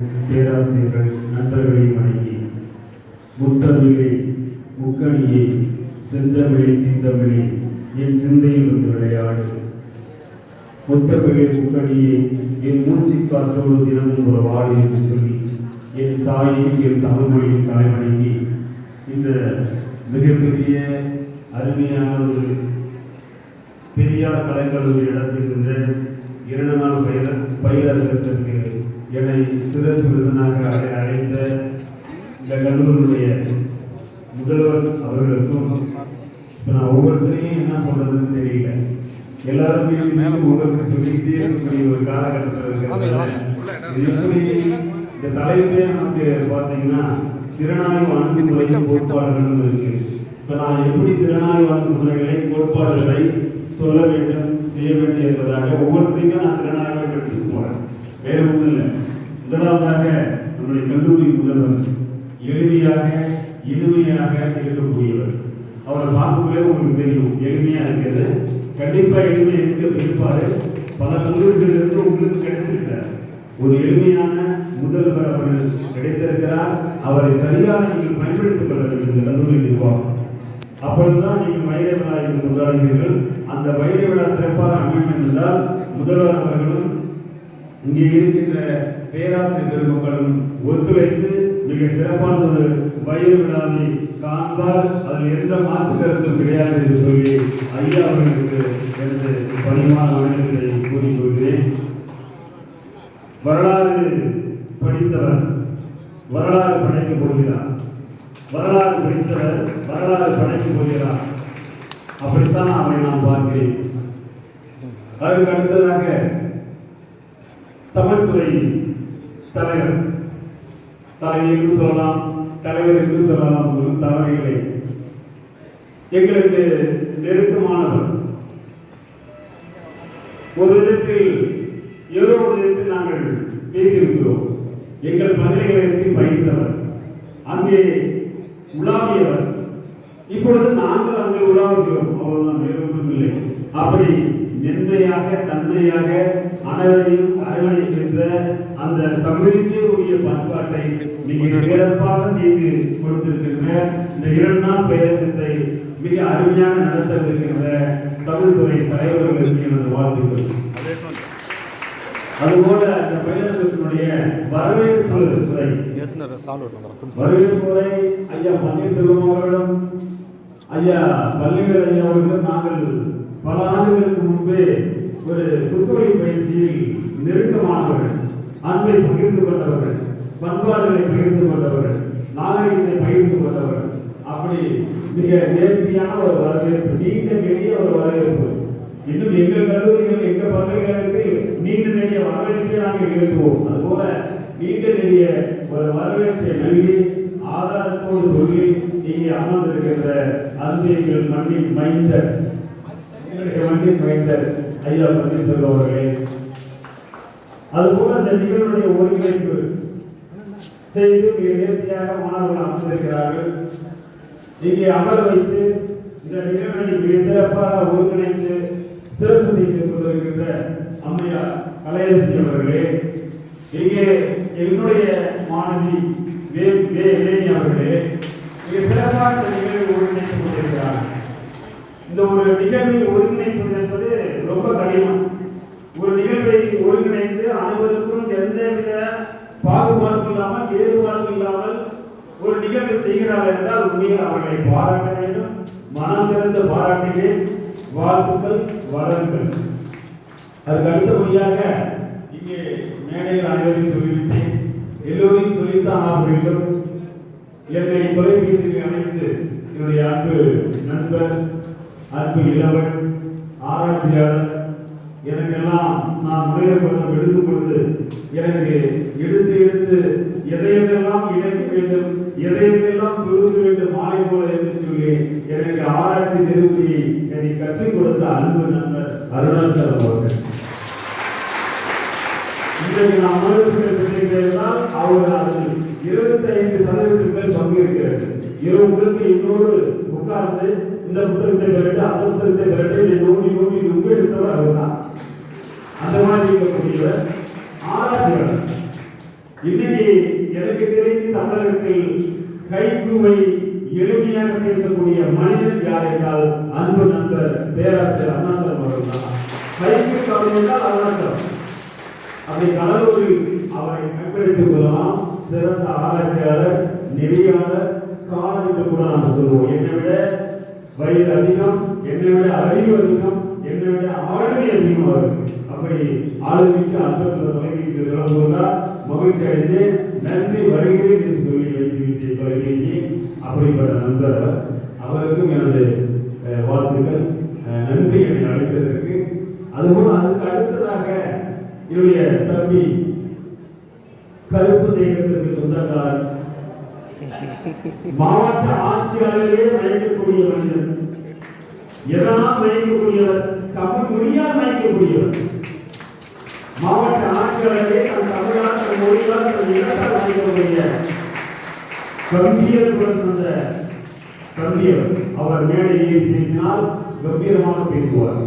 பேராசிரியர்கள் நண்பர்களை வணங்கி முத்தமிழை முக்கணியே செந்தமிழே தீந்தமிழை என் சிந்தையில் வந்து விளையாடு. முத்தமிழை முக்கணியே என் மூச்சு காற்றோடு தினமும் ஒரு வாடு என்று சொல்லி என் தாயையும் என் தமிழ்மொழியின் தலைவணங்கி இந்த மிகப்பெரிய அருமையான ஒரு பெரியார் கலைக்கல்லூரி நடத்துகின்ற இரண்டு நாள் பயில பயிலரங்கத்திற்கு என்னை சிறப்பு விருந்தினாக அழை- அழைத்த இந்த கல்லூரியுடைய முதல்வர் அவர்களுக்கும் இப்போ நான் ஒவ்வொருத்தரையும் என்ன சொல்றதுன்னு தெரியல. எல்லாருமே மீண்டும் உங்களுக்கு சொல்லிக்கிட்டே இருக்கக்கூடிய ஒரு காலகட்டத்தில் எப்படி இந்த தலைப்பே நமக்கு பார்த்தீங்கன்னா திறனாய்வு அணுகுமுறையின் கோட்பாடுகள் இருக்கு. இப்போ நான் எப்படி திறனாய்வு அணுகுமுறைகளை கோட்பாடுகளை சொல்ல வேண்டும் செய்ய வேண்டும் என்பதாக ஒவ்வொருத்தரையும் நான் திறனாய்வு எடுத்துட்டு போறேன். வேற ஒன்றும் இல்லை. முதலாவதாக நம்முடைய கல்லூரி முதல்வர் எளிமையாக இனிமையாக இருக்கக்கூடியவர். அவரை பார்க்கவே உங்களுக்கு தெரியும் எளிமையாக இருக்கிறது. கண்டிப்பாக எளிமை இருக்க இருப்பார்? பல கல்லூரிகளிலிருந்து உங்களுக்கு கிடைச்சிருக்கிறார். ஒரு எளிமையான முதல்வர் அவர்கள் கிடைத்திருக்கிறார். அவரை சரியாக நீங்கள் பயன்படுத்திக் கொள்ள வேண்டும் இந்த கல்லூரி நிர்வாகம். அப்பொழுதுதான் நீங்கள் வைர விழா என்று கொண்டாடுகிறீர்கள் அந்த வைர விழா சிறப்பாக அமையும் என்றால் முதல்வர் அவர்களும் இங்கே இருக்கின்ற பேராசிரியர் பெருமக்களும் ஒத்துழைத்து மிக சிறப்பான ஒரு வயிறு விழாவை காண்பார். அதில் எந்த மாற்று கருத்தும் கிடையாது என்று சொல்லி ஐயா அவர்களுக்கு எனது பணிவான வணக்கங்களை கூறிக்கொள்கிறேன். வரலாறு படித்தவர் வரலாறு படைக்கப் போகிறார். வரலாறு படித்தவர் வரலாறு படைக்கப் போகிறார். அப்படித்தான் அவரை நான் பார்க்கிறேன். அதற்கு அடுத்ததாக தமிழ்துறை தலைவர். தலை என்று சொல்லலாம் தலைவர் என்று சொல்லலாம் ஒரு தவறுகளை எங்களுக்கு நெருக்கமானவர். ஒரு விதத்தில் ஏதோ ஒரு விதத்தில் நாங்கள் பேசியிருக்கிறோம். எங்கள் பல்கலைக்கழகத்தில் பயின்றவர். அங்கே உலாவியவர். இப்பொழுது நாங்கள் அங்கே உலாவுகிறோம். அவ்வளவுதான் வேறு ஒன்றும் இல்லை அப்படி மென்மையாக தன்மையாக அனைவரையும் அரவணைக்கின்ற அந்த தமிழுக்கே உரிய பண்பாட்டை மிக சிறப்பாக செய்து கொடுத்திருக்கின்ற இந்த இரண்டு நாள் பயணத்தை மிக அருமையாக நடத்தவிருக்கின்ற தமிழ்துறை தலைவர்களுக்கு எனது வாழ்த்துக்கள். அதுபோல அந்த பயணத்தினுடைய வரவேற்பு துறை. ஏத்துனர் சால் ஐயா பன்னீர்செல்வம் அவர்களும் ஐயா பள்ளிகள் ஐயா அவர்களும் நாங்கள் பல ஆண்டுகளுக்கு முன்பே ஒரு புத்துணை பயிற்சியில் நெருக்கமானவர்கள் அன்பை பகிர்ந்து கொண்டவர்கள் பண்பாடுகளை பகிர்ந்து கொண்டவர்கள் நாகரிகத்தை பகிர்ந்து கொண்டவர்கள். அப்படி மிக நேர்த்தியான ஒரு வரவேற்பு நீண்ட நெடிய ஒரு வரவேற்பு. இன்னும் எங்கள் கல்லூரிகள் எங்கள் பல்கலைக்கழகத்தில் நீண்ட நெடிய வரவேற்பை நாங்கள் எழுப்புவோம் அதுபோல நீண்ட நெடிய ஒரு வரவேற்பை நல்கி ஆதாரத்தோடு சொல்லி இங்கே அமர்ந்திருக்கின்ற அன்பைகள் மண்ணில் மைந்த எங்களுடைய மண்ணின் மைந்தர் ஐயா பன்னீர்செல்வம் அவர்களே. அதுபோல இந்த நிகழ்வுடைய ஒருங்கிணைப்பு செய்து மிக நேர்த்தியாக மாணவர்கள் அமர்ந்திருக்கிறார்கள். இங்கே அமர வைத்து இந்த நிகழ்வை மிக சிறப்பாக ஒருங்கிணைத்து சிறப்பு செய்து கொண்டிருக்கின்ற அம்மையார் கலையரசி அவர்களே. இங்கே என்னுடைய மாணவி வே வே வேணி அவர்களே மிக சிறப்பாக இந்த நிகழ்வு ஒருங்கிணைத்துக் கொண்டிருக்கிறார்கள். இந்த ஒரு நிகழ்வை ஒருங்கிணைப்பது என்பது ரொம்ப கடினம். ஒரு நிகழ்வை ஒருங்கிணைந்து அனைவருக்கும் எந்தவித பாகுபாடும் இல்லாமல் வேறுபாடும் இல்லாமல் ஒரு நிகழ்வு செய்கிறார்கள் என்றால் உண்மையில் அவர்களை பாராட்ட வேண்டும். மனம் திறந்த பாராட்டிலே வாழ்த்துக்கள் வளருங்கள். அதுக்கு அடுத்தபடியாக இங்கே மேடையில் அனைவரையும் சொல்லிவிட்டேன். எல்லோரையும் சொல்லித்தான் ஆக வேண்டும். என்னை தொலைபேசியில் அணைத்து என்னுடைய அன்பு நண்பர் அன்பு இளவன் ஆராய்ச்சியாளர் எனக்கெல்லாம் நான் முனைய பட்டம் எடுக்கும் பொழுது எனக்கு எடுத்து எடுத்து எதையெல்லாம் இணைக்க வேண்டும் எதையெல்லாம் துருக்க வேண்டும் மாலை போல என்று சொல்லி எனக்கு ஆராய்ச்சி நிறுவனி என்னை கற்றுக் கொடுத்த அன்பு நண்பர் அருணாச்சலம் அவர்கள். இன்றைக்கு நாம் அனுபவித்திருந்தால் அவர் அதில் இருபத்தி ஐந்து சதவீதத்துக்கு மேல் பங்கு இருக்கிறது இரவு முழுக்க இன்னொரு உட்கார்ந்து இந்த புத்தகத்தை பெறட்டு அந்த புத்தகத்தை பெறட்டு இதை நோண்டி நோண்டி நுங்கு எடுத்தவர் அவர்தான் அந்த மாதிரி இருக்கக்கூடியவர் ஆராய்ச்சியாளர் இன்னைக்கு எனக்கு தெரிந்து தமிழகத்தில் கைக்குவை எளிமையாக பேசக்கூடிய மனிதன் யார் என்றால் அன்பு நண்பர் பேராசிரியர் அருணாச்சலம் அவர்கள் தான் கைக்கு கவலை என்றால் அருணாச்சலம் அதை கடலூரில் அவரை கண்டெடுத்துக் கொள்ளலாம். சிறந்த ஆராய்ச்சியாளர் நெறியாளர் ஸ்காலர் என்று கூட நாம் சொல்லுவோம். என்னை விட வயது அதிகம் என்னை விட அறிவு அதிகம் என்னை விட ஆளுமை அதிகமாக இருக்கு. அப்படி ஆளுமைக்கு அன்புள்ள தொலைபேசி தொடர்பு கொண்டால் மகிழ்ச்சி அடைந்து நன்றி வருகிறேன் என்று சொல்லி வைத்துவிட்டு தொலைபேசி. அப்படிப்பட்ட நண்பர் அவருக்கும் எனது அஹ், வாழ்த்துக்கள். அஹ், நன்றி என்னை அழைத்ததற்கு. அதுபோல் அதுக்கு அடுத்ததாக என்னுடைய தம்பி கருப்பு தெய்வத்திற்கு சொந்தக்காரன் மாவட்ட ஆட்சியாளரே மயக்கக்கூடிய மனிதன். எதனால் மயக்கக்கூடியவர் தமிழ் மொழியால் மயக்கக்கூடியவர் மாவட்ட ஆட்சியாளரே தன் தமிழ்நாட்டு மொழியால் தன் இடத்தால் மயக்கக்கூடிய கம்பீர் அந்த கம்பீர் அவர் மேடையில் பேசினால் கம்பீரமாக பேசுவார்.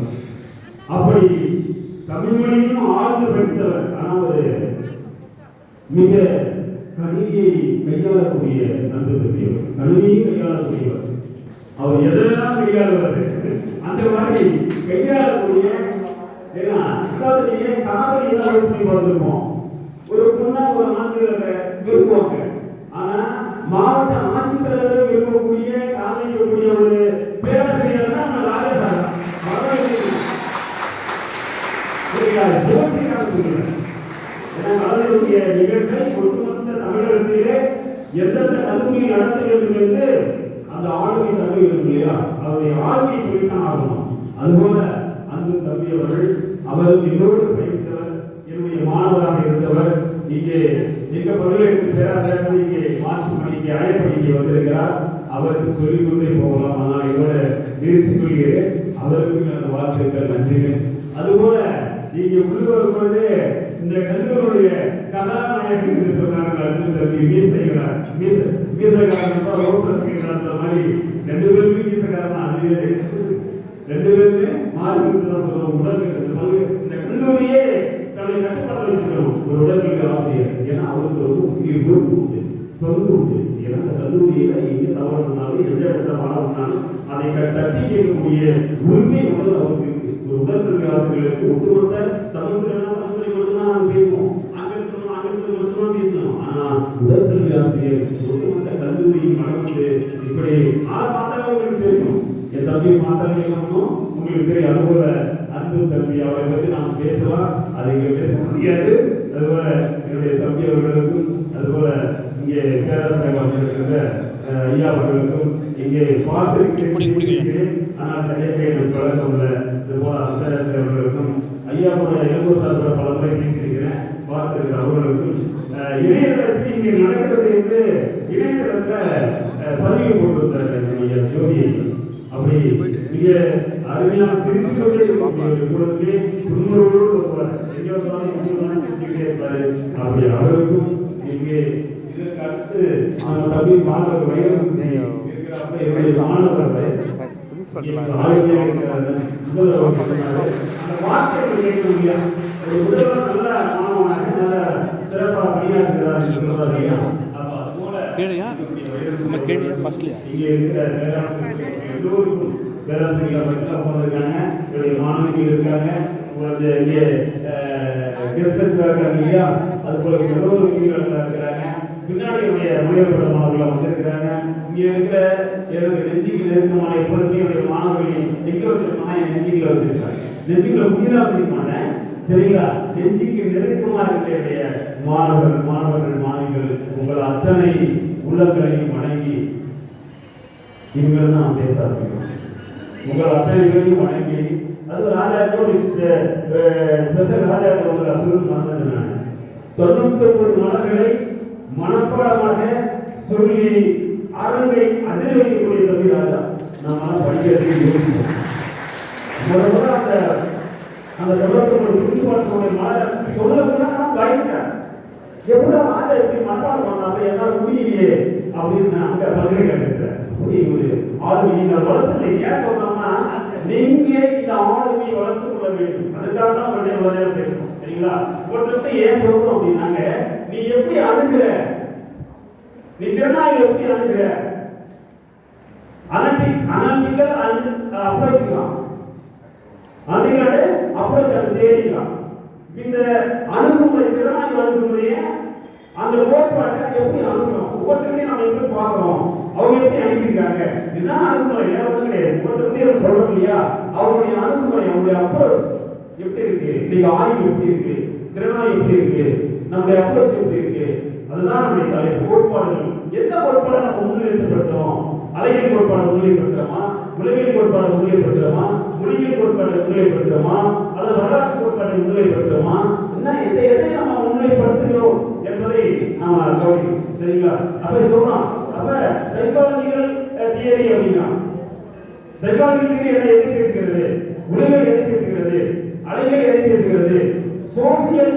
அப்படி தமிழ் மொழியும் ஆழ்ந்து படித்தவர் ஆனால் ஒரு மிக கணினியை கையாளக்கூடிய அன்பு தம்பியவர் கணினியை கையாளக்கூடியவர். அவர் எதெல்லாம் கையாளுவார் அந்த மாதிரி கையாளக்கூடிய ஏன்னா அதாவது நீங்க காதலி எல்லாம் போய் வந்திருக்கோம் ஒரு பொண்ணா ஒரு ஆண்களை விரும்புவாங்க. ஆனா மாவட்ட ஆட்சித்தலைவர் விரும்பக்கூடிய காதலிக்கக்கூடிய ஒரு பேராசிரியர் தான் நம்ம ராஜேஷ் புரியாது ஜோசியக்காக சொல்கிறேன் ஏன்னா கலந்துடைய நிகழ்வை ஒட்டுமொத்த தமிழகத்திலே எந்தெந்த கல்லூரியை நடத்த வேண்டும் என்று அந்த ஆளுமை தம்பி வேண்டும் இல்லையா? அவருடைய ஆளுமையை சொல்லித்தான் ஆகணும். அதுபோல அன்பு தம்பி அவர்கள் அவரும் என்னோடு பயின்றவர் என்னுடைய மாணவராக இருந்தவர் இங்கே எங்க பல்கலைக்கழக பேராசிரியர் இங்கே மார்ச் மணிக்கு அழைப்படி வந்திருக்கிறார். அவருக்கு சொல்லிக் கொண்டே போகலாம். ஆனால் இதோட நிறுத்திக் கொள்கிறேன். அவருக்கு எனது வாழ்த்துக்கள் நன்றிகள். அதுபோல நீங்க உள்ளே வரும்பொழுது இந்த கல்லூரியுடைய கதாநாயகன் என்று சொன்னார்கள் அர்ஜுன் தம்பி மீசைகிறார் மீச மீசகாரன் ரோசன் அந்த மாதிரி ரெண்டு பேருமே மீசகாரன் தான். அது ரெண்டு பேருமே மாறி தான் சொல்லுவோம் உடல்கள் இந்த கல்லூரியே தன்னை கட்டுப்பாடு வச்சுக்கணும் ஒரு உடல்கள் ஆசிரியர். ஏன்னா அவருக்கு ஒரு முக்கிய பொறுப்பு உண்டு. தொண்டு உண்டு. ஏன்னா அந்த கல்லூரியில எங்க தவறு பண்ணாலும் எந்த இடத்துல பாடம் பண்ணாலும் அதை க- தட்டி கேட்கக்கூடிய உரிமை முதல்ல அவருக்கு இருக்கு. ஒரு உடற்கல்வி ஆசிரியர்களுக்கு ஒட்டுமொத்த தமிழ்ல முடியாது அதுபோல என்னுடைய தம்பி அவர்களுக்கும் அதுபோல இங்கே பேராசிரியர் அஹ், ஐயா அவர்களுக்கும் இங்கே பார்த்திருக்கிறேன். ஆனால் சரியாக எனக்கு பழக்கம் இல்லை. இதுபோல பேராசிரியர் அவர்களுக்கும் ஐயாவோட இளங்கோ சார்பில் பல முறை பேசியிருக்கிறேன் பார்த்திருக்கிற அவர்களுக்கும் இணையதளத்தில் இங்கே நடக்கிறது என்று இணையதளத்துல பதிவு போட்டிருந்தார் நம்முடைய ஜோதியை அப்படி மிக அருமையாக சிரித்து கொண்டே இருக்கக்கூடிய இருப்பாரு அப்படி அவருக்கும் இங்கே இதற்கு அடுத்து தம்பி மாணவர் வயது. இருக்கிறாப்ப என்னுடைய மாணவர் இங்கே ஆரோக்கியம் இருக்கிறாரு. முதல்வர் நல்ல மாணவனாக நல்ல சிறப்பாக பணியாற்றுகிறார் என்று சொல்றாரு அதுபோல கேளுயா? நம்ம கேளுயா? ஃபர்ஸ்ட்லயா? இங்கே இருக்கிற பேராசிரியர்கள் எல்லோருக்கும் பேராசிரியர்கள் பஸ்ல உட்காந்துருக்காங்க என்னுடைய மாணவிகள் இருக்காங்க. உங்களுக்கு இங்கே கெஸ்ட் இருக்காங்க இல்லையா? அது போல எல்லோரும் இருக்கிறாங்க பின்னாடி முயற்சி மாணவர்கள் வந்திருக்கிறாங்க இங்க இருக்கிற எனது நெஞ்சுக்கு நெருக்கமான என்னுடைய மாணவர்கள் எங்க வச்சிருக்கோம்னா என் நெஞ்சுக்குள்ள வச்சிருக்காங்க நெஞ்சுக்குள்ள உயிரா வச்சிருக்க மாட்டேன் சரிங்களா? நெஞ்சுக்கு நெருக்கமா இருக்கிற மாணவர்கள் மாணவர்கள் மாணவிகள் உங்கள் அத்தனை உள்ளங்களையும் வணங்கி இவங்க தான் பேச ஆரம்பிக்கிறோம் உங்கள் அத்தனை பேரையும் வணங்கி அது ராஜாக்கு ஒரு ஸ்பெஷல் ராஜாக்கு ஒரு அசுரன் மறந்தது தொண்ணூத்தி ஒன்பது மலர்களை மனப்பாடமாக சொல்லி அரங்கை அதில் வைக்கக்கூடிய தம்பி ராஜா நாம படிக்கிறதுக்கு யோசிப்போம் முத முத அந்த அந்த தொடர்பு ஒன்பது துணி பாடக்கூடிய மலர் நான் பயந்துட்டேன். எப்படி ராஜா எப்படி மனப்பாடம் பண்ணாம என்னால முடியலையே அப்படின்னு நான் அங்க பல்கலைக்கழகத்தில் ஒரு ஆளுமை நீங்கள் வளர்த்து ஏன் சொன்னோம்னா நீங்க இந்த ஆளுமையை வளர்த்து கொள்ள வேண்டும். அதுக்காக தான் உங்களுடைய வரையில பேசணும். சரிங்களா? ஒருத்தர்கிட்ட ஏன் சொல்றோம் அப்படின்னாங்க நீ எப்படி அணுகிற? நீ திறனாக எப்படி அணுகிற? அனலிட்டிக் அனலிட்டிக்கல் அப்ரோச் தான். அணுகாடு அப்ரோச் அது தேடிக்கலாம். இந்த அணுகுமுறை திறனாக அணுகுமுறையை அந்த கோட்பாட்டை எப்படி அணுகுறோம் ஒவ்வொருத்தருமே நம்ம எப்படி பார்க்குறோம்? அவங்க எப்படி அணுகிருக்காங்க இதுதான் அணுகுமுறை வேற ஒன்றும் கிடையாது. ஒவ்வொருத்தருக்கும் சொல்றோம் இல்லையா? அவருடைய அணுகுமுறை அவருடைய அப்ரோச் எப்படி இருக்கு? இன்னைக்கு ஆய்வு எப்படி இருக்கு? திறனாய் எப்படி இருக்கு? நம்முடைய அப்ரோச் எப்படி இருக்கு? அதுதான் நம்முடைய தலை கோட்பாடுகள். எந்த கோட்பாடை நம்ம முன்னிலைப்படுத்துறோம்? அலைகள் கோட்பாடு முன்னிலைப்படுத்துறோமா? உலகியல் கோட்பாடு முன்னிலைப்படுத்துறோமா? மொழியியல் கோட்பாடு முன்னிலைப்படுத்துறோமா? அல்லது வரலாற்று கோட்பாட்டை முன்னிலைப்படுத்துறோமா என்ன எதை எதை நம்ம முன்னிலைப்படுத்துகிறோம் என்பதை நாம கவனிக்கணும் சரிங்களா? அப்ப சொன்னான் அப்ப சைக்காலஜிக்கல் தியரி அப்படின்னா சைக்காலஜிக்கல் தியரி என்ன எதை பேசுகிறது? உலகில் எதை பேசுகிறது? அலைகள் எதை பேசுகிறது? சோசியல்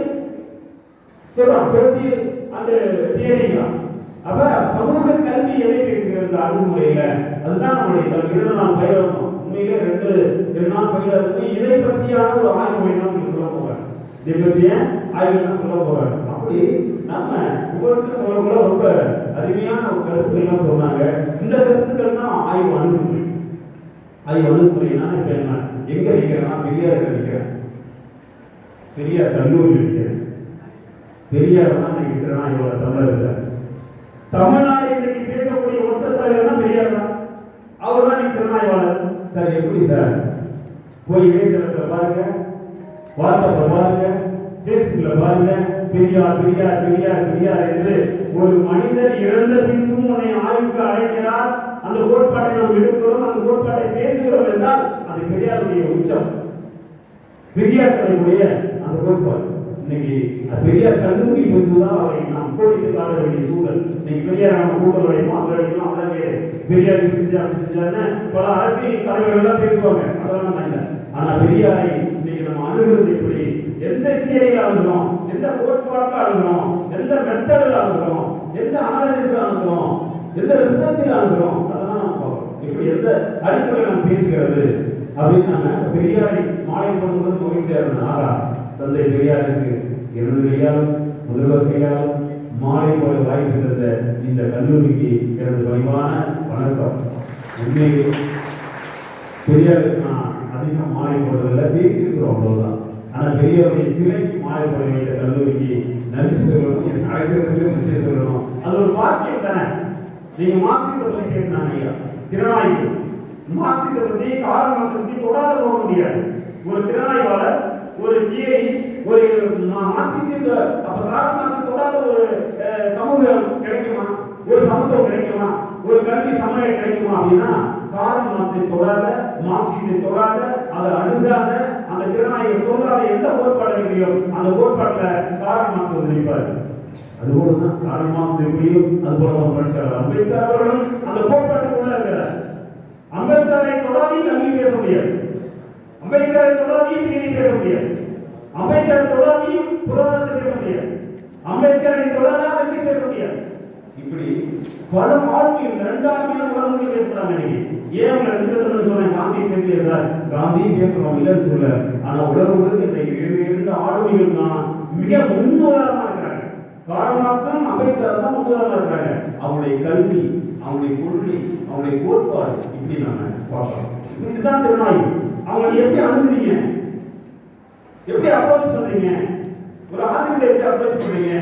சொல்றான் சோசியல் அந்த தியரிங்களா அப்ப சமூக கல்வி எதை பேசுகிறது இந்த அணுகுமுறையில அதுதான் நம்முடைய கல்வி இதை நாம் பயிலணும் உண்மையிலே ரெண்டு ரெண்டு நாள் பயில இருக்கு இதை பற்றியான ஒரு ஆய்வு தான் சொல்ல போறேன். இதை பற்றிய ஆய்வு சொல்ல போறேன்? அப்படி நம்ம ஒவ்வொருத்தரும் சொல்லக்கூட ரொம்ப அருமையான ஒரு கருத்துக்கள்லாம் சொன்னாங்க. இந்த கருத்துக்கள் தான் ஆய்வு அணுகுமுறை ஆய்வு அணுகுமுறைனா இப்ப என்ன? எங்க நிக்கிறேன்னா பெரியார் நிக்கிறேன். பெரியார் கல்லூரி நிக்கிறேன். பெரியார் தான் இன்னைக்கு திறனாய்வாளர் தமிழகத்துல தமிழ்நாடு பெரியார் பெரியார் பெரியார் பெரியார் என்று ஒரு மனிதர் இறந்த பின்பும் உன்னை ஆய்வுக்கு அழைக்கிறார். அந்த கோட்பாட்டை நாம் எடுக்கிறோம். அந்த கோட்பாட்டை பேசுகிறோம் என்றால் அது பெரியாருடைய உச்சம். பெரியார் தலைமுடைய அந்த கோட்பாடு. இன்னைக்கு பெரியார் கல்லூரி பேசுவதால் அவரை நாம் கோடிட்டு காட்ட வேண்டிய சூழல். இன்னைக்கு பெரியார் நம்ம கூட்டல் வைப்போம் அதாவது பெரியார் இப்படி செஞ்சா அப்படி செஞ்சாருன்னு பல அரசியல் தலைவர்கள் எல்லாம் பேசுவாங்க. அதெல்லாம் நம்ம இல்லை. ஆனால் பெரியாரை இன்னைக்கு நம்ம அணுகிறது எப்படி? எந்த தியரியில் இருந்தோம் எந்த கோட்பாட்டில் அணுகிறோம் எந்த மெத்தடில் அணுகிறோம் எந்த அனாலிசிஸில் அணுகிறோம் எந்த ரிசர்ச்சில் அணுகிறோம் அதெல்லாம் நம்ம பார்க்கணும். இப்படி எந்த அடிப்படையில் நம்ம பேசுகிறது? அப்படின்னு நாங்கள் பெரியாரை மாலை பண்ணும்போது மகிழ்ச்சியா இருந்தேன் ஆகா தந்தை பெரியாருக்கு எனது கையாலும் முதல்வர் கையாலும் மாலை போல வாய்ப்பு தந்த இந்த கல்லூரிக்கு எனது பணிவான வணக்கம். உண்மையில் பெரியாருக்கு நான் அதிகம் மாலை போடுறதில்லை பேசியிருக்கிறோம் அவ்வளோதான் ஆனால் பெரியாருடைய சிலைக்கு மாலை போட வைத்த கல்லூரிக்கு நன்றி சொல்லணும் எனக்கு அழைக்கிறதுக்கு நன்றி சொல்லணும். அது ஒரு பாக்கியம் தானே நீங்க மார்க்சியத்தை பத்தி பேசினாங்க ஐயா. திறனாய்வு. மார்க்சியத்தை பற்றி கார்ல் பற்றி தொடாத போக முடியாது. ஒரு திறனாய்வாளர் ஒரு தியரி ஒரு மா- மார்க்சியத்தின் அப்ப கார்ல் தொடாத ஒரு சமூகம் கிடைக்குமா? ஒரு சமத்துவம் கிடைக்குமா? ஒரு கல்வி சமநிலை கிடைக்குமா அப்படின்னா காரண மார்க்சியை தொடாத மார்க்சியத்தை தொடாத அதை அணுகாத அந்த திறனாய்வை சொல்லாத எந்த கோட்பாடு இல்லையோ அந்த கோட்பாட்டுல காரணமாக சொல்லிப்பாரு அதுபோலதான் காரணமாக அதுபோல தான் கார்ல் தான் படிச்சார் அம்பேத்கர் அவர்களும் அந்த கோட்பாட்டுக்குள்ள இருக்கிறார். அம்பேத்கரை தொடாதையும் நம்பி பேச முடியாது. அம்பேத்கரை தொடாதையும் நீதி பேச முடியாது. அம்பேத்கரை தொடாதையும் புராணத்தை பேச முடியாது. அம்பேத்கரை தொடாத பேச முடியாது. இப்படி பல வாழ்க்கையில் இந்த ரெண்டு பேசுறாங்க இன்னைக்கு. ஏன் அவங்க ரெண்டு பேரும் சொல்றேன் காந்தி பேசலையே சார். காந்தி பேசுறோம் இல்லைன்னு சொல்ல ஆனா உலகம் முழுக்க இந்த இரண்டு ஆளுமைகள் தான் மிக முன்னுதாரணமா இருக்கிறாங்க. கார்ல் மார்க்ஸும் அம்பேத்கர் தான் முன்னுதாரணமா இருக்காங்க அவங்களுடைய கல்வி அவங்களுடைய கொள்கை அவங்களுடைய கோட்பாடு இப்படி நாம பார்க்கலாம் இதுதான் திறனாய்வு அவங்களை எப்படி அணுகுறீங்க? எப்படி அப்ரோச் பண்றீங்க? ஒரு ஆசிரியர் எப்படி அப்ரோச் பண்றீங்க?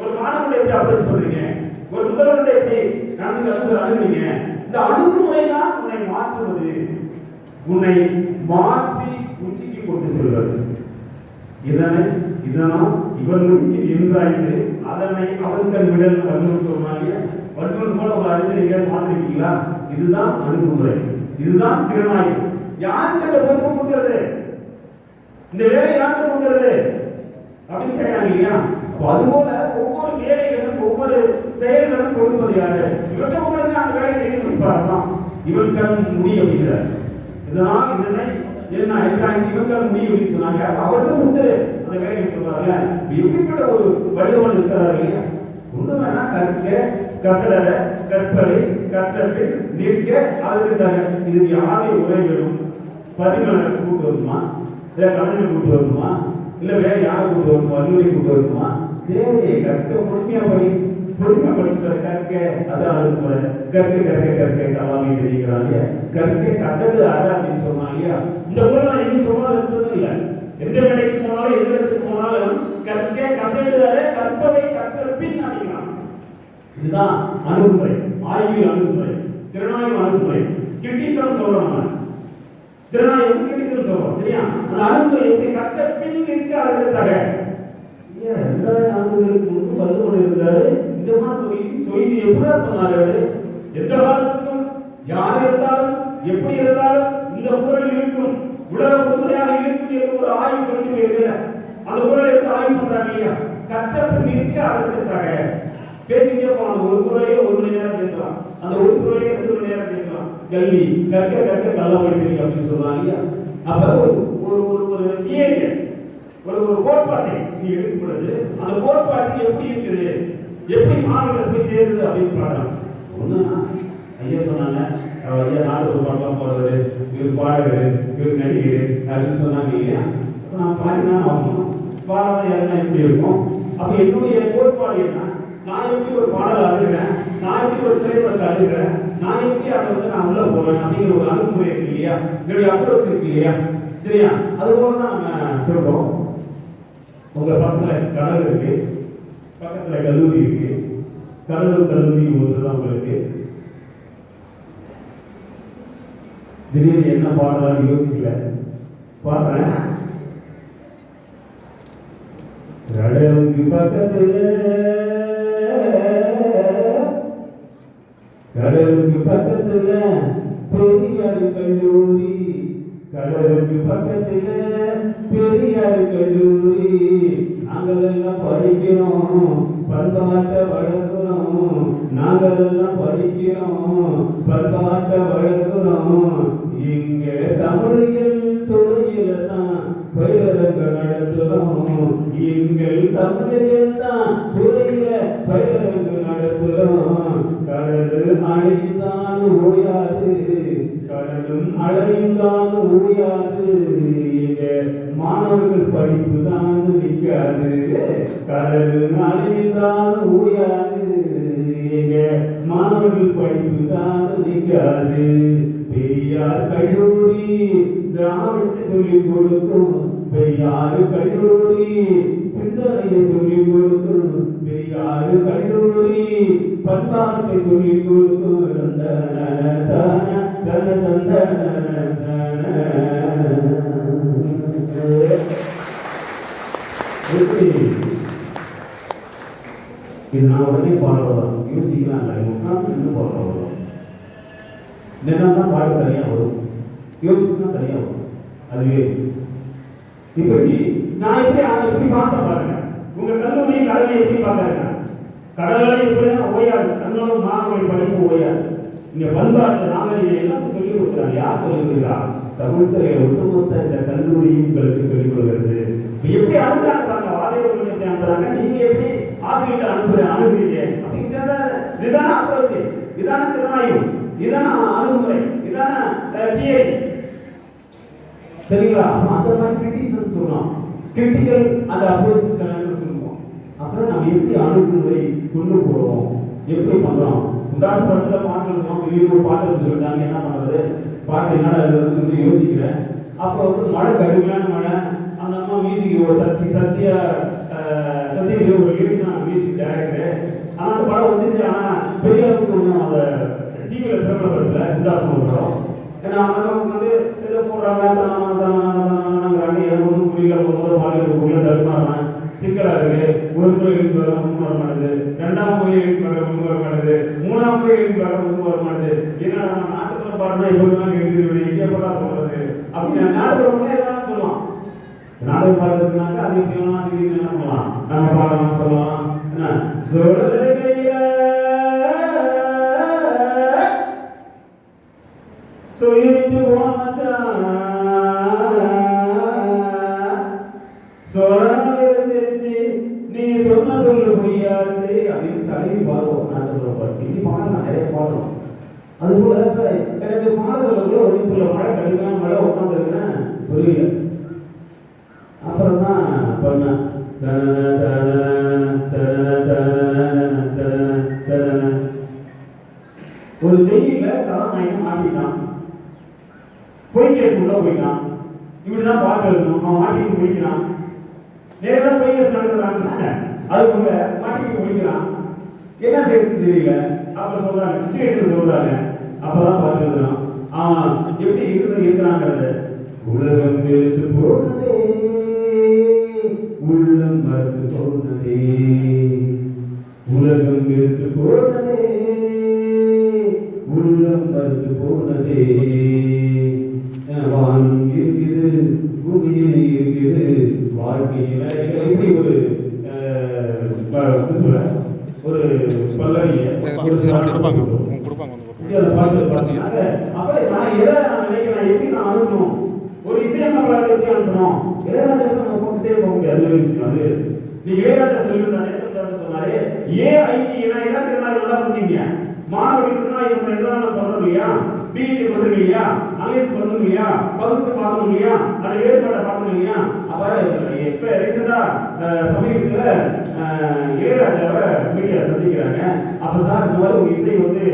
ஒரு மாணவனை எப்படி அப்ரோச் பண்றீங்க? ஒரு முதல்வர்கிட்ட எப்படி நடந்து அணுகு அழுகுறீங்க இந்த அழுகுமுறை தான் உன்னை மாற்றுவது. உன்னை மாற்றி உச்சிக்கு கொண்டு செல்வது. இதனை இதனால் இவர்களுக்கு நின்றாய்ந்து அதனை அவர்கள் விடல் வள்ளுவர் சொன்னாங்க வள்ளுவர் போல ஒரு அறிஞர் எங்கேயாவது மாற்றிருக்கீங்களா இதுதான் அணுகுமுறை. இதுதான் திறனாய்வு. யாருக்கு இந்த பொறுப்பு கொடுக்கிறது? இந்த வேலை யாருக்கு கொடுக்கிறது? அப்படின்னு கேட்கிறாங்க இல்லையா? அப்போ அதுபோல அதாவது செயல்களும் கொடுப்பது யாரு? இவற்றை உங்களுக்கு அந்த வேலை செய்து முடிப்பார் தான் இவர்கள் முடி அப்படிங்கிறார் இதனால் இதனை என்ன இருக்காங்க இவர்கள் முடி அப்படின்னு சொன்னாங்க. அவருக்கு அவர்களும் அந்த வேலையை சொல்றாங்க எப்படிப்பட்ட ஒரு வடிவம் இருக்கிறார் இல்லையா? ஒண்ணு வேணா கற்க கசடர கற்பலை கற்றபில் நிற்க அதுக்கு தக இதுக்கு யாரை உரை வேணும் பரிமளரை கூட்டு வருமா? இல்லை கலைஞர் கூட்டு வரணுமா இல்லை வேற யாரை கூட்டு வருமா? வல்லூரை கூட்டு வருமா? தேவையை கற்க பொறுமையா படி பொறுமை படிச்சுட்டு கற்க அதான் அணுகுமுறை கற்க கற்க கற்க கலாமே தெரிவிக்கிறாங்க கற்க கசடு அற அப்படின்னு சொன்னாங்க இல்லையா? இந்த நான் எங்க சொல்லாத இருந்தது இல்லை. எந்த வேலைக்கு போனாலும் எந்த இடத்துக்கு போனாலும் கற்க கசடு அற கற்பவை கற்ற பின் நினைக்கிறான் இதுதான் அணுகுமுறை. ஆய்வியல் அணுகுமுறை. திறனாய்வு அணுகுமுறை. கிரிட்டிசம் சொல்றாங்க திறனாய்வு கிரிட்டிசம் சொல்றோம் சரியா? அந்த அணுகுமுறை எப்படி கற்ற பின் இருக்க அறுத்ததாக ஏன் ரெண்டாயிரம் ஆண்டுகளுக்கு இருந்தாரு இந்த மாதிரி சொல்லி எப்படா சொன்னாரு எந்த காலத்துக்கும் யார் இருந்தாலும் எப்படி இருந்தாலும் இந்த குரல் இருக்கும். உலக பொதுமையாக இருக்கும் என்று ஒரு ஆய்வு சொல்லி போயிருக்கிறேன் அந்த குரலை எடுத்து ஆய்வு பண்றாங்க இல்லையா? கற்றப்பின் இருக்க அதற்காக பேசிக்கிட்டே போகலாம் ஒரு குரலையே ஒரு மணி நேரம் பேசலாம். அந்த ஒரு குரலையே ரெண்டு மணி நேரம் பேசலாம்? கல்வி கற்க கற்க கல்ல வைக்கிறீங்க அப்படின்னு சொல்றாங்க இல்லையா? அப்ப ஒரு ஒரு ஒரு ஒரு தியரி ஒரு ஒரு கோட்பாட்டை நீ எடுக்கும் பொழுது அந்த கோட்பாட்டு எப்படி இருக்குது? எப்படி மாணவர்களை போய் சேருது அப்படின்னு பாடம் ஒன்று ஐயா சொன்னாங்க அவர் ஐயா நாடு ஒரு போடுறது இவர் பாடகர் இவர் நடிகர் அப்படின்னு சொன்னாங்க இல்லையா? நான் பாடி தான் ஆகணும். பாடாத யாரெல்லாம் எப்படி இருக்கும். அப்போ என்னுடைய கோட்பாடு என்ன? நான் எப்படி ஒரு பாடல் அழுகிறேன்? நான் எப்படி ஒரு திரைப்படத்தை அழுகிறேன்? நான் எப்படி அதை வந்து நான் உள்ள போவேன்? அப்படிங்கிற ஒரு அணுகுமுறை இருக்கு இல்லையா? என்னுடைய அப்ரோச் இருக்கு இல்லையா? சரியா? அது போல தான் நம்ம சொல்றோம் உங்க பக்கத்துல கடல் இருக்கு. பக்கத்துல கல்லூரி இருக்கு. கடலூர் கல்லூரி ஒன்று தான் உங்களுக்கு. திடீர்னு என்ன பாடலாம் யோசிக்கல? பாடுறேன். கடலுக்கு பக்கத்துல கடலுக்கு பக்கத்துல பெரியார் கல்லூரி. கடலுக்கு பக்கத்துல பெரியார் கல்லூரி. நாங்கள் எல்லாம் படிக்கிறோம் பண்பாட்டை வளர்க்கிறோம் நாங்கள் எல்லாம் படிக்கிறோம் பண்பாட்டை வளர்க்கிறோம் இங்க தமிழியல் துறையில தான் பயிரங்கள் நடத்துகிறோம் எங்கள் தமிழில் தான் துறையில பயிரங்கள் நடத்துகிறோம் கடல் அழைந்தான் ஓயாது. கடலும் அழையுந்தான் ஓயாது. எங்க மாணவர்கள் படிப்பு தான் நிற்காது கடலும் அழையுந்தான் ஓயாது. எங்க மாணவர்கள் படிப்பு தான் நிற்காது பெரியார் கல்லூரி திராவிடத்தை சொல்லிக் கொடுக்கும் பெரியார் கல்லூரி சிந்தனையை சொல்லிக் கொடுக்கும் பெரியார் கல்லூரி பண்பாட்டை சொல்லிக் கொடுக்கும் தந்தன தன தன இது நான் உடனே பாட யோசிக்கலாம் இல்லை உட்காந்து இன்னும் பாடுறோம் நின்னா தினம் தனியாக வரும். யோசிச்சுனா தனியாக வரும். அதுவே இப்படி நான் எப்படி அதை எப்படி பார்க்க பாருங்க. உங்க கல்லூரி கடலை எப்படி பார்க்கறேங்க கடலை எப்படிதான் ஓயாது. கண்ணோம் மாணவர்கள் படிப்பு ஓயாது. இங்க பண்பாட்டு நாகரிகம் எல்லாம் சொல்லிக் கொடுக்குறாங்க யார் சொல்லிக் கொடுக்குறா? தமிழ் துறையை ஒட்டுமொத்த இந்த கல்லூரி உங்களுக்கு சொல்லிக் கொடுக்கிறது. எப்படி அனுப்புறாங்க பாருங்க. எப்படி அனுப்புறாங்க? நீங்க எப்படி ஆசிரியர்கள் அனுப்புற அனுப்புறீங்க அப்படிங்கிறத இதுதான அப்ரோச் இதான திறனாய்வு இதான அணுகுமுறை? இதான தியரி சரிங்களா? அந்த மாதிரி கிரிட்டிசம் சொல்லலாம். கிரிட்டிக்கல் அந்த அப்ரோச் சொல்லுவோம். அப்புறம் நம்ம எப்படி அணுகுமுறை கொண்டு போறோம்? எப்படி பண்றோம்? உண்டாச படத்துல பாட்டு எழுதுறோம். வெளியே ஒரு பாட்டு எழுத சொல்லிட்டாங்க. என்ன பண்றது? பாட்டு என்னடா எழுதுறதுன்னு யோசிக்கிறேன். அப்போ வந்து மழை கடுமையான மழை. அந்த அம்மா மியூசிக் சத்தி சத்தியா சத்திய ஒரு லிரிக் தான் மியூசிக் டைரக்டர் ஆனா அந்த படம் வந்துச்சு. ஆனா பெரிய அளவுக்கு ஒன்றும் அதை டிவியில சிரமப்படுத்தல உண்டாசம் படம் ஏன்னா அவங்க வந்து ஏதோ போடுறாங்க தானாங்கிறாங்க. எனக்கு ஒன்றும் புரியல முதல் பாடலுக்கு உள்ள தடுமாறேன் சிக்கலா இருக்கு. ஒரு முறை எழுதி வர முன் வர மாட்டேது ரெண்டாம் முறை எழுதி வர முன் வர மாட்டேது மூணாம் முறை எழுதி வர முன் வர மாட்டேது என்னடா நம்ம நாட்டுக்குள்ள பாடுனா இப்பதான் எழுதிருவேன் இங்கே எப்பதான் சொல்றது. அப்படின்னு நாட்டுக்குள்ள ஏதாவது சொல்லலாம் நாடகம் பாடுறதுனாக்க அது எப்படி வேணா திடீர்னு என்ன பண்ணலாம்? நம்ம பாடலாம் சொல்லலாம். என்ன? சொல்லவே இப்படி ஒரு? ஒரு பல்லவிய கொடுப்பாங்க கொடுப்பாங்க அப்ப நான் எதை நான் நினைக்கிறேன்? எப்படி நான் அணுகணும்? ஒரு இசையமைப்பாளர் எப்படி அனுப்பணும் இளையராஜாவுக்கு நம்ம போட்டுட்டே போக முடியாது. அது ஒரு விஷயம். அது நீ இளையராஜா சொல்லியிருந்தானே கொஞ்சம் சொன்னாரு ஏன் ஐடி என்ன என்ன திருநாள் நல்லா மாணவர்களுக்குனா இவங்க எல்லாம் பண்றோம் இல்லையா? பிஹெச்டி பண்றோம் இல்லையா? அனலைஸ் பண்ணணும் இல்லையா? பகுத்து பார்க்கணும் இல்லையா? அந்த வேறுபாட்டை பார்க்கணும் இல்லையா? அப்ப இப்ப ரீசெண்டா சமீபத்துல அஹ், இளையராஜாவை மீடியா சந்திக்கிறாங்க. அப்ப சார் இந்த மாதிரி உங்க இசை வந்து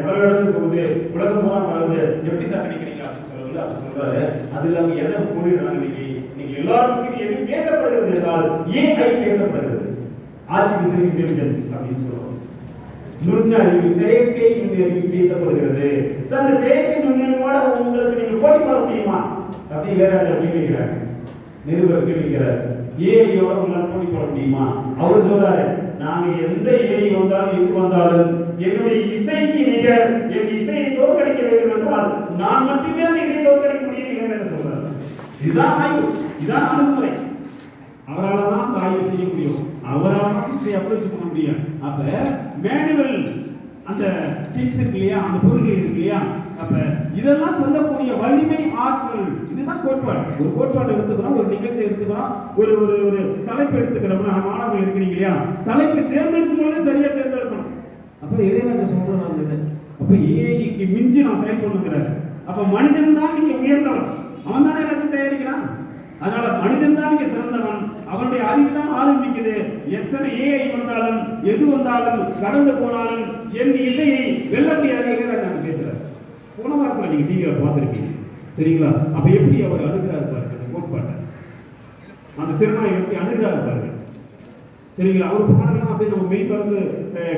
கடலிடத்துக்கு போகுது. உலகம் பூரா பரவுது. எப்படி சார் நினைக்கிறீங்க அப்படின்னு சொல்லல அப்ப சொல்றாரு. அது இல்லாம என்ன கூறிடுறாங்க இன்னைக்கு? நீங்க எல்லாருக்கும் இது எது பேசப்படுகிறது என்றால் ஏஐ பேசப்படுகிறது. ஆர்டிபிஷியல் இன்டெலிஜென்ஸ் அப்படின்னு சொல்லுவாங்க. நுண்ணறிவு செயற்கை நுண்ணறிவு பேசப்படுகிறது. சார் அந்த செயற்கை நுண்ணறிவோட உங்களுக்கு நீங்க போட்டி போட முடியுமா? அப்படி இளையராஜா கேள்விக்கிறாங்க நிருபர் கேள்விக்கிறார் ஏஐயோட உங்களால் போட்டி போட முடியுமா? அவர் சொல்றாரு நாங்க எந்த ஏஐ வந்தாலும் எது வந்தாலும் என்னுடைய இசைக்கு நிகர் என் இசையை தோற்கடிக்க வேண்டும் என்றால் நான் மட்டுமே அந்த இசையை தோற்கடிக்க முடியும் சொல்றாரு. இதுதான் ஆய்வு. இதுதான் அணுகுமுறை. அவரால் தான் அந்த செய்ய முடியும். அவரால் தான் இதை அப்ரோச் பண்ண முடியும் அப்போ மேனுவல் அந்த திங்ஸ் இருக்கு இல்லையா அந்த பொருள்கள் இருக்கு இல்லையா அப்ப இதெல்லாம் சொல்லக்கூடிய வலிமை ஆற்றல் இதுதான் கோட்பாடு. ஒரு கோட்பாடு எடுத்துக்கிறோம் ஒரு நிகழ்ச்சி எடுத்துக்கிறோம் ஒரு ஒரு ஒரு தலைப்பு எடுத்துக்கிறோம்னா மாணவர்கள் இருக்கிறீங்க இல்லையா? தலைப்பை தேர்ந்தெடுக்கும் பொழுது சரியா தேர்ந்தெடுக்கணும். அப்ப இளையராஜா சொல்றேன் நான் இது. அப்ப ஏஐக்கு மிஞ்சி நான் செயல்படுங்கிறாரு அப்ப மனிதன் தான் நீங்க உயர்ந்தவன். அவன் தானே எல்லாத்தையும் தயாரிக்கிறான். அதனால மனிதன் தான் இங்க சிறந்தவன். அவனுடைய அறிவு தான் ஆரம்பிக்குது. எத்தனை ஏஐ வந்தாலும் எது வந்தாலும் கடந்து போனாலும் என் இசையை வெல்ல முடியாது நான் பேசுறேன் போன வாரத்தில் நீங்க டிவியில் பார்த்துருக்கீங்க. சரிங்களா? அப்ப எப்படி அவர் அணுகிறாரு பாருங்க கோட்பாட்டை அந்த திருநாய் எப்படி அணுகிறாரு பாருங்க. சரிங்களா? அவர் பாடலாம் அப்படியே நம்ம மெய் பறந்து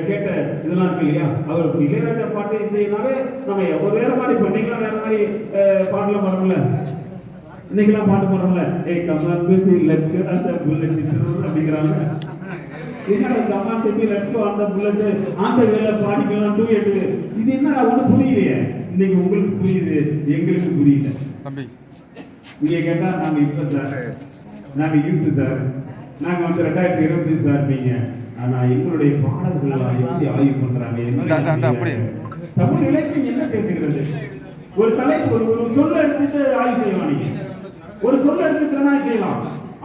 கேட்ட இதெல்லாம் இருக்கு இல்லையா? அவர் இளையராஜா பாட்டை இசைனாவே நம்ம ஒரு வேற மாதிரி இப்போ வேற மாதிரி பாடலாம் பாடுறோம்ல இன்னைக்கெல்லாம் பாட்டு பாடுறோம்ல? ஏய் கமான் பேபி லெட்ஸ் கோ அந்த புல்லட் அப்படிங்கிறாங்க. என்னடா கமான் பேபி லெட்ஸ் கோ அந்த புல்லட் அந்த வேலை பாடிக்கலாம் டூ எட்டு. இது என்னடா ஒன்றும் புரியலையே. இன்னைக்கு உங்களுக்கு புரியுது எங்களுக்கு புரியல. தம்பி. நீங்க கேட்டா நாங்க இப்ப சார் நாங்க யூத் சார் நாங்க வந்து ரெண்டாயிரத்தி இருபத்தி சார் நீங்க. ஆனா எங்களுடைய பாடல்கள் எப்படி ஆய்வு பண்றாங்க. தமிழ் இலக்கியம் என்ன பேசுகிறது? ஒரு தலைப்பு ஒரு சொல்ல எடுத்துட்டு ஆய்வு செய்யலாம் நீங்க. ஒரு சொல்ல எடுத்துக்கிறனா செய்யலாம்.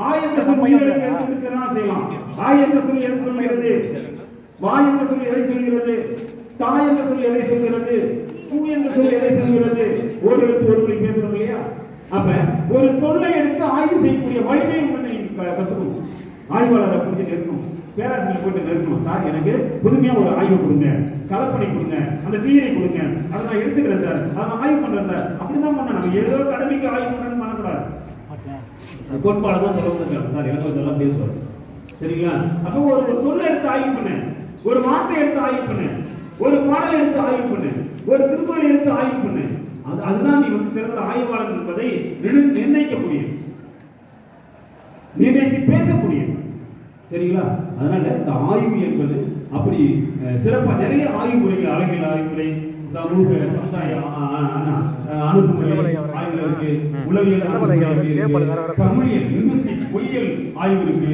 ஆயிரத்த சொல் எடுத்து செய்யலாம். ஆயிரத்த சொல் எது சொல்கிறது? வாய் என்ற சொல் எதை சொல்கிறது? தாய் என்ற எதை சொல்கிறது? பூ என்ற சொல் எதை சொல்கிறது? ஒரு எழுத்து ஒரு மொழி பேசுறோம் இல்லையா? அப்ப ஒரு சொல்லை எடுத்து ஆய்வு செய்யக்கூடிய வலிமை உங்களை கத்துக்கணும் ஆய்வாளரை பிடிச்சி நிறுத்தணும் பேராசிரியர் போயிட்டு நிறுத்தணும் சார் எனக்கு புதுமையா ஒரு ஆய்வு கொடுங்க. கலப்பணி கொடுங்க. அந்த தீயரை கொடுங்க. அதை நான் எடுத்துக்கிறேன் சார். அதை நான் ஆய்வு பண்றேன் சார். அப்படிதான் பண்ண நம்ம ஏதோ கடமைக்கு ஆய்வு பண்ணணும் கோட்பாடு தான் சொல்ல வந்திருக்காங்க. சார் எனக்கு இதெல்லாம் பேசுவார் சரிங்களா? அப்போ ஒரு சொல்ல எடுத்து ஆய்வு பண்ணேன் ஒரு வார்த்தை எடுத்து ஆய்வு பண்ணேன் ஒரு பாடல் எடுத்து ஆய்வு பண்ணேன் ஒரு திருக்குறள் எடுத்து ஆய்வு பண்ணேன் அது அதுதான் நீ வந்து சிறந்த ஆய்வாளர் என்பதை நிர்ணயிக்க முடியும் நிர்ணயித்து பேசக்கூடிய. சரிங்களா? அதனால இந்த ஆய்வு என்பது அப்படி சிறப்பாக நிறைய ஆய்வு முறைகள் அழகியல் ஆய்வுமுறை சமூக சமுதாய அணுகுமுறை ஆய்வுகள் இருக்கு உளவியல் அணுகுமுறை ஆய்வு இருக்கு